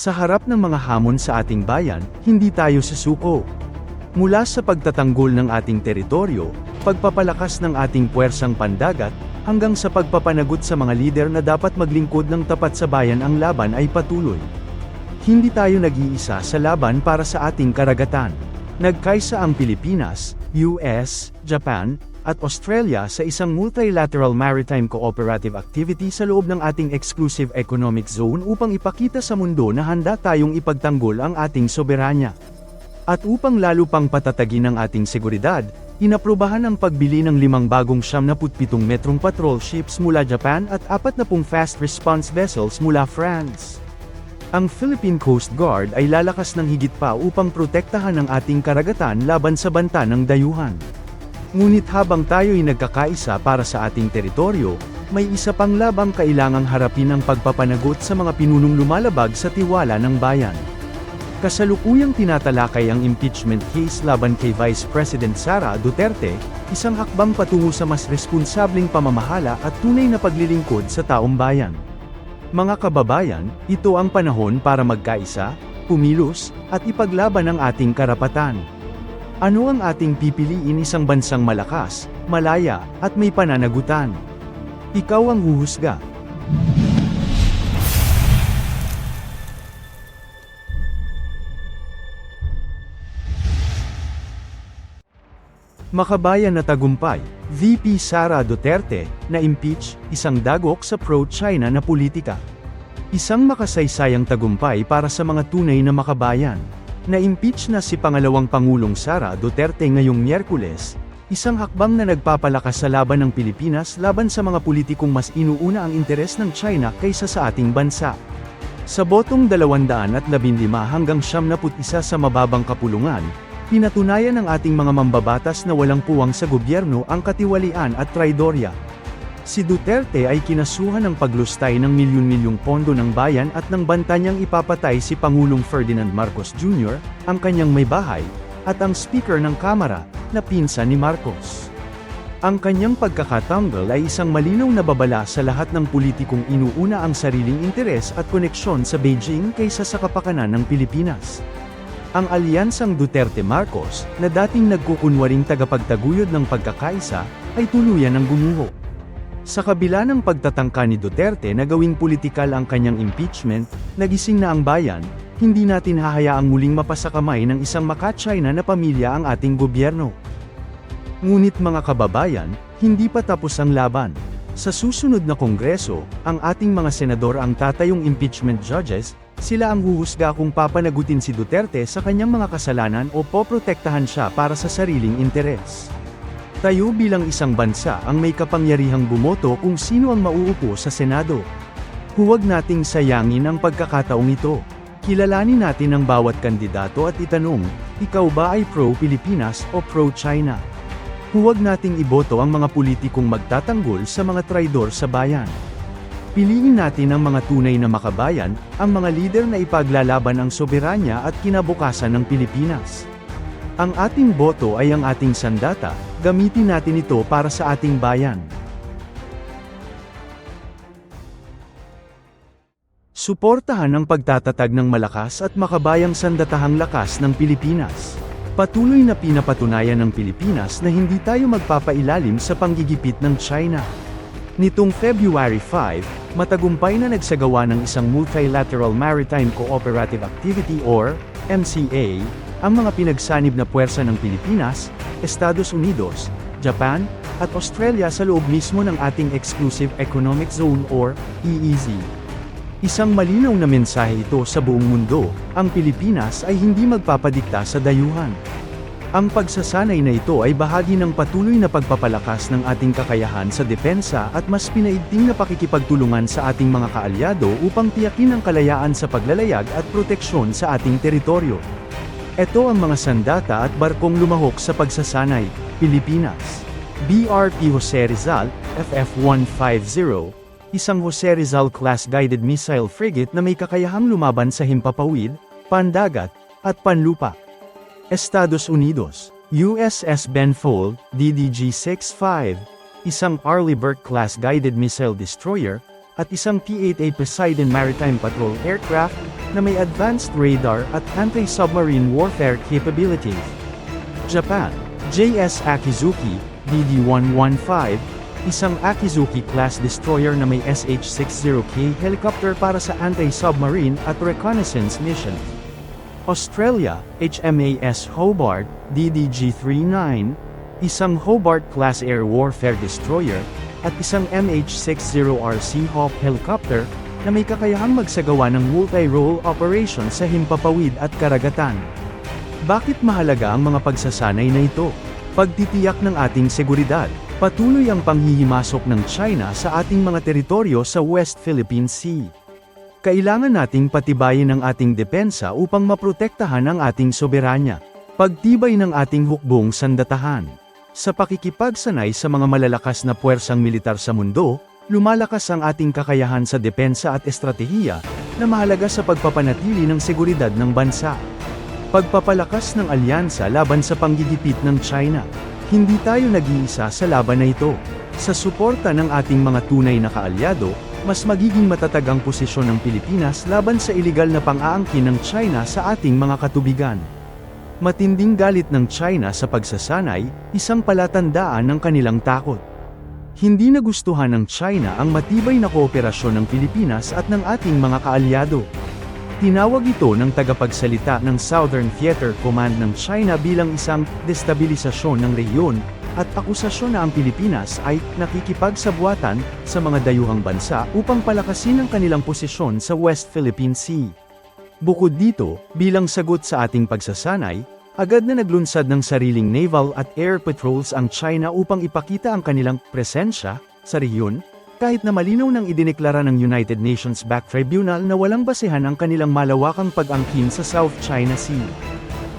Sa harap ng mga hamon sa ating bayan, hindi tayo susuko. Mula sa pagtatanggol ng ating teritoryo, pagpapalakas ng ating puwersang pandagat, hanggang sa pagpapanagot sa mga lider na dapat maglingkod ng tapat sa bayan ang laban ay patuloy. Hindi tayo nag-iisa sa laban para sa ating karagatan. Nagkaisa ang Pilipinas, US, Japan, at Australia sa isang multilateral maritime cooperative activity sa loob ng ating exclusive economic zone upang ipakita sa mundo na handa tayong ipagtanggol ang ating soberanya. At upang lalo pang patatagin ang ating seguridad, inaprubahan ang pagbili ng limang bagong 77 metrong patrol ships mula Japan at 40 fast response vessels mula France. Ang Philippine Coast Guard ay lalakas ng higit pa upang protektahan ang ating karagatan laban sa banta ng dayuhan. Ngunit habang tayo'y nagkakaisa para sa ating teritoryo, may isa pang labang kailangang harapin ang pagpapanagot sa mga pinunong lumalabag sa tiwala ng bayan. Kasalukuyang tinatalakay ang impeachment case laban kay Vice President Sara Duterte, isang hakbang patungo sa mas responsableng pamamahala at tunay na paglilingkod sa taong bayan. Mga kababayan, ito ang panahon para magkaisa, pumilos, at ipaglaban ang ating karapatan. Ano ang ating pipiliin isang bansang malakas, malaya, at may pananagutan? Ikaw ang huhusga. Makabayan na tagumpay, VP Sara Duterte, na impeach, isang dagok sa pro-China na politika. Isang makasaysayang tagumpay para sa mga tunay na makabayan. Na-impeach na si pangalawang Pangulong Sara Duterte ngayong Miyerkules, isang hakbang na nagpapalakas sa laban ng Pilipinas laban sa mga politikong mas inuuna ang interes ng China kaysa sa ating bansa. Sa botong 215 hanggang 71 sa mababang kapulungan, pinatunayan ng ating mga mambabatas na walang puwang sa gobyerno ang katiwalian at traidorya. Si Duterte ay kinasuhan ng paglustay ng milyon-milyong pondo ng bayan at ng banta niyang ipapatay si Pangulong Ferdinand Marcos Jr., ang kanyang may bahay, at ang Speaker ng Kamara, na pinsan ni Marcos. Ang kanyang pagkakatanggal ay isang malinaw na babala sa lahat ng politikong inuuna ang sariling interes at koneksyon sa Beijing kaysa sa kapakanan ng Pilipinas. Ang alyansang Duterte-Marcos, na dating nagkukunwaring tagapagtaguyod ng pagkakaisa, ay tuluyan ng gumuho. Sa kabila ng pagtatangka ni Duterte na gawing politikal ang kanyang impeachment, nagising na ang bayan, hindi natin hahayaang muling mapasakamay ng isang maka-China na pamilya ang ating gobyerno. Ngunit mga kababayan, hindi pa tapos ang laban. Sa susunod na kongreso, ang ating mga senador ang tatayong impeachment judges, sila ang huhusga kung papanagutin si Duterte sa kanyang mga kasalanan o poprotektahan siya para sa sariling interes. Tayo bilang isang bansa ang may kapangyarihang bumoto kung sino ang mauupo sa Senado. Huwag nating sayangin ang pagkakataong ito. Kilalanin natin ang bawat kandidato at itanong, ikaw ba ay pro-Pilipinas o pro-China? Huwag nating iboto ang mga politikong magtatanggol sa mga traidor sa bayan. Piliin natin ang mga tunay na makabayan, ang mga lider na ipaglalaban ang soberanya at kinabukasan ng Pilipinas. Ang ating boto ay ang ating sandata, gamitin natin ito para sa ating bayan. Suportahan ang pagtatatag ng malakas at makabayang sandatahang lakas ng Pilipinas. Patuloy na pinapatunayan ng Pilipinas na hindi tayo magpapailalim sa panggigipit ng China. Nitong February 5, matagumpay na nagsagawa ng isang Multilateral Maritime Cooperative Activity or MCA, ang mga pinagsanib na puwersa ng Pilipinas, Estados Unidos, Japan, at Australia sa loob mismo ng ating Exclusive Economic Zone or EEZ. Isang malinaw na mensahe ito sa buong mundo, ang Pilipinas ay hindi magpapadikta sa dayuhan. Ang pagsasanay na ito ay bahagi ng patuloy na pagpapalakas ng ating kakayahan sa depensa at mas pinaigting na pakikipagtulungan sa ating mga kaalyado upang tiyakin ang kalayaan sa paglalayag at proteksyon sa ating teritoryo. Ito ang mga sandata at barkong lumahok sa pagsasanay, Pilipinas. BRP Jose Rizal, FF-150, isang Jose Rizal class guided missile frigate na may kakayahang lumaban sa himpapawid, pandagat, at panlupa. Estados Unidos, USS Benfold, DDG-65, isang Arleigh Burke class guided missile destroyer, at isang P-8A Poseidon Maritime Patrol Aircraft, na may advanced radar at anti-submarine warfare capabilities. Japan, JS Akizuki, DD-115, isang Akizuki-class destroyer na may SH-60K helicopter para sa anti-submarine at reconnaissance mission. Australia, HMAS Hobart, DDG-39, isang Hobart-class air warfare destroyer, at isang MH-60RC Hawk helicopter, na may kakayahang magsagawa ng multi-role operation sa himpapawid at karagatan. Bakit mahalaga ang mga pagsasanay na ito? Pagtitiyak ng ating seguridad. Patuloy ang panghihimasok ng China sa ating mga teritoryo sa West Philippine Sea. Kailangan nating patibayin ang ating depensa upang maprotektahan ang ating soberanya. Pagtibay ng ating hukbong sandatahan. Sa pakikipagsanay sa mga malalakas na puwersang militar sa mundo, lumalakas ang ating kakayahan sa depensa at estratehiya, na mahalaga sa pagpapanatili ng seguridad ng bansa. Pagpapalakas ng alyansa laban sa panggigipit ng China. Hindi tayo nag-iisa sa laban na ito. Sa suporta ng ating mga tunay na kaalyado, mas magiging matatag ang posisyon ng Pilipinas laban sa iligal na pang-aangkin ng China sa ating mga katubigan. Matinding galit ng China sa pagsasanay, isang palatandaan ng kanilang takot. Hindi nagustuhan ng China ang matibay na kooperasyon ng Pilipinas at ng ating mga kaalyado. Tinawag ito ng tagapagsalita ng Southern Theater Command ng China bilang isang destabilisasyon ng rehiyon, at akusasyon na ang Pilipinas ay nakikipagsabuatan sa mga dayuhang bansa upang palakasin ang kanilang posisyon sa West Philippine Sea. Bukod dito, bilang sagot sa ating pagsasanay, agad na naglunsad ng sariling naval at air patrols ang China upang ipakita ang kanilang presensya sa rehiyon, kahit na malinaw nang idineklara ng United Nations-backed tribunal na walang basehan ang kanilang malawakang pag-angkin sa South China Sea.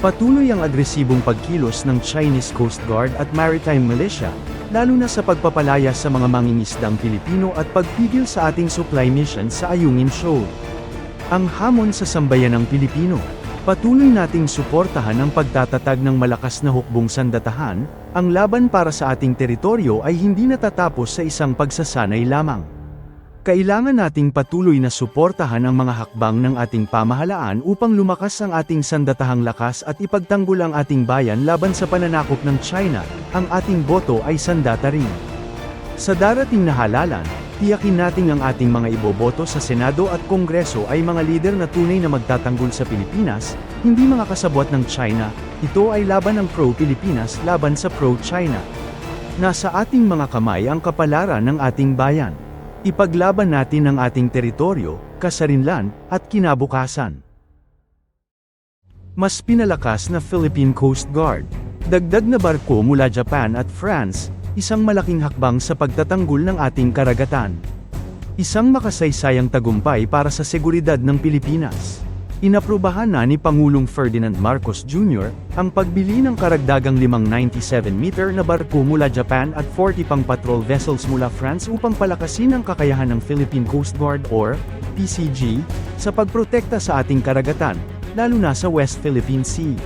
Patuloy ang agresibong pagkilos ng Chinese Coast Guard at Maritime Militia, lalo na sa pagpapalaya sa mga mangingisdang Pilipino at pagpigil sa ating supply mission sa Ayungin Shoal. Ang hamon sa sambayanang Pilipino. Patuloy nating suportahan ang pagtatatag ng malakas na hukbong sandatahan, ang laban para sa ating teritoryo ay hindi natatapos sa isang pagsasanay lamang. Kailangan nating patuloy na suportahan ang mga hakbang ng ating pamahalaan upang lumakas ang ating sandatahang lakas at ipagtanggol ang ating bayan laban sa pananakop ng China, ang ating boto ay sandata rin. Sa darating na halalan, tiyakin nating ang ating mga iboboto sa Senado at Kongreso ay mga lider na tunay na magtatanggol sa Pilipinas, hindi mga kasabwat ng China, ito ay laban ng pro-Pilipinas laban sa pro-China. Nasa ating mga kamay ang kapalaran ng ating bayan. Ipaglaban natin ang ating teritoryo, kasarinlan, at kinabukasan. Mas pinalakas na Philippine Coast Guard. Dagdag na barko mula Japan at France, isang malaking hakbang sa pagtatanggol ng ating karagatan. Isang makasaysayang tagumpay para sa seguridad ng Pilipinas. Inaprubahan na ni Pangulong Ferdinand Marcos Jr. ang pagbili ng karagdagang limang 97-meter na barko mula Japan at 40 pang patrol vessels mula France upang palakasin ang kakayahan ng Philippine Coast Guard or PCG sa pagprotekta sa ating karagatan, lalo na sa West Philippine Sea.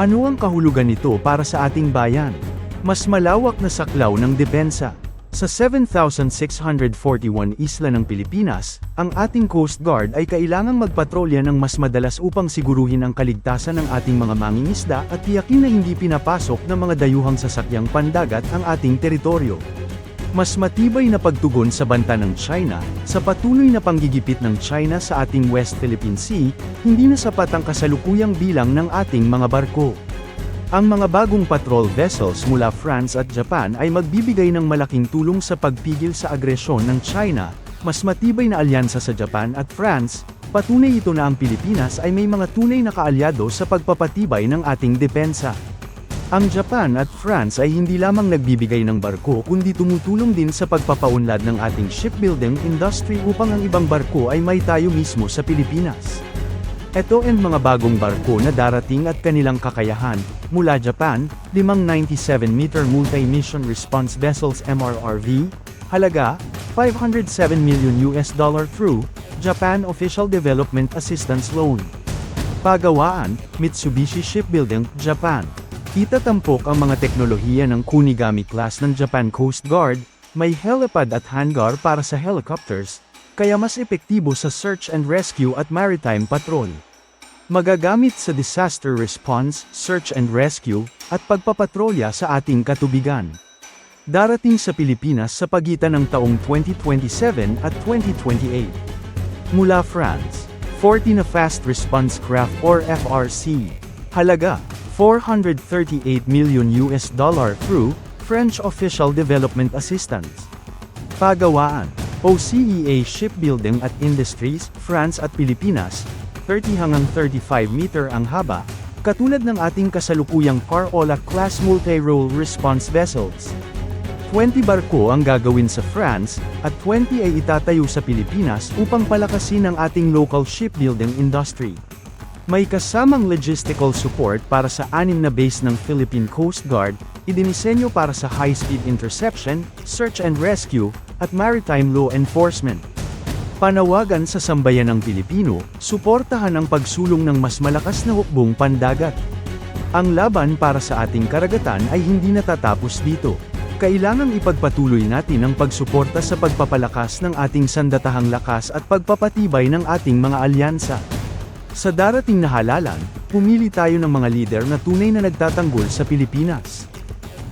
Ano ang kahulugan nito para sa ating bayan? Mas malawak na saklaw ng depensa. Sa 7,641 isla ng Pilipinas, ang ating Coast Guard ay kailangang magpatrolya ng mas madalas upang siguruhin ang kaligtasan ng ating mga mangingisda at tiyakin na hindi pinapasok ng mga dayuhang sasakyang pandagat ang ating teritoryo. Mas matibay na pagtugon sa banta ng China, sa patuloy na panggigipit ng China sa ating West Philippine Sea, hindi na sapat ang kasalukuyang bilang ng ating mga barko. Ang mga bagong patrol vessels mula France at Japan ay magbibigay ng malaking tulong sa pagpigil sa agresyon ng China, mas matibay na alyansa sa Japan at France, patunay ito na ang Pilipinas ay may mga tunay na kaalyado sa pagpapatibay ng ating depensa. Ang Japan at France ay hindi lamang nagbibigay ng barko kundi tumutulong din sa pagpapaunlad ng ating shipbuilding industry upang ang ibang barko ay may tayo mismo sa Pilipinas. Ito ang mga bagong barko na darating at kanilang kakayahan, mula Japan, limang 97-meter multi-mission response vessels MRRV, halaga, 507 million US dollar through, Japan Official Development Assistance Loan. Pagawaan, Mitsubishi Shipbuilding, Japan. Itatampok ang mga teknolohiya ng Kunigami class ng Japan Coast Guard, may helipad at hangar para sa helicopters, kaya mas epektibo sa search and rescue at maritime patrol. Magagamit sa disaster response, search and rescue, at pagpapatrolya sa ating katubigan. Darating sa Pilipinas sa pagitan ng taong 2027 at 2028. Mula France, 40 na Fast Response Craft or FRC. Halaga, 438 million US dollar through French Official Development Assistance. Pagawaan, OCEA Shipbuilding at Industries, France at Pilipinas, 30 hanggang 35 meter ang haba, katulad ng ating kasalukuyang Parola class multi-role response vessels. 20 barko ang gagawin sa France, at 20 ay itatayo sa Pilipinas upang palakasin ang ating local shipbuilding industry. May kasamang logistical support para sa anim na base ng Philippine Coast Guard, idinisenyo para sa high-speed interception, search and rescue, at maritime law enforcement. Panawagan sa sambayan ng Pilipino, suportahan ang pagsulong ng mas malakas na hukbong pandagat. Ang laban para sa ating karagatan ay hindi natatapos dito. Kailangang ipagpatuloy natin ang pagsuporta sa pagpapalakas ng ating sandatahang lakas at pagpapatibay ng ating mga alyansa. Sa darating na halalan, pumili tayo ng mga lider na tunay na nagtatanggol sa Pilipinas.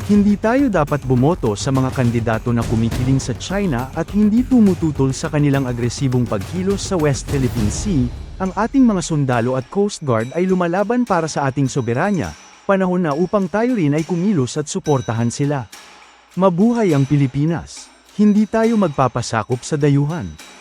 Hindi tayo dapat bumoto sa mga kandidato na kumikiling sa China at hindi tumututol sa kanilang agresibong pagkilos sa West Philippine Sea, ang ating mga sundalo at Coast Guard ay lumalaban para sa ating soberanya, panahon na upang tayo rin ay kumilos at suportahan sila. Mabuhay ang Pilipinas! Hindi tayo magpapasakop sa dayuhan.